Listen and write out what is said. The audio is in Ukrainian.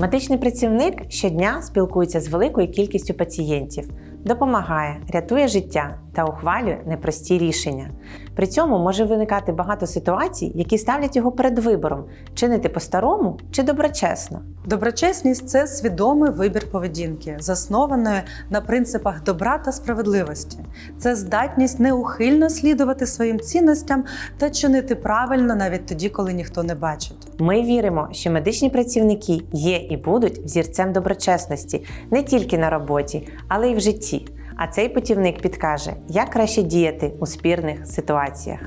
Медичний працівник щодня спілкується з великою кількістю пацієнтів, допомагає, рятує життя та ухвалює непрості рішення. При цьому може виникати багато ситуацій, які ставлять його перед вибором: чинити по-старому чи доброчесно. Доброчесність це свідомий вибір поведінки, заснованої на принципах добра та справедливості. Це здатність неухильно слідувати своїм цінностям та чинити правильно навіть тоді, коли ніхто не бачить. Ми віримо, що медичні працівники є і будуть взірцем доброчесності не тільки на роботі, але й в житті. А цей путівник підкаже, як краще діяти у спірних ситуаціях.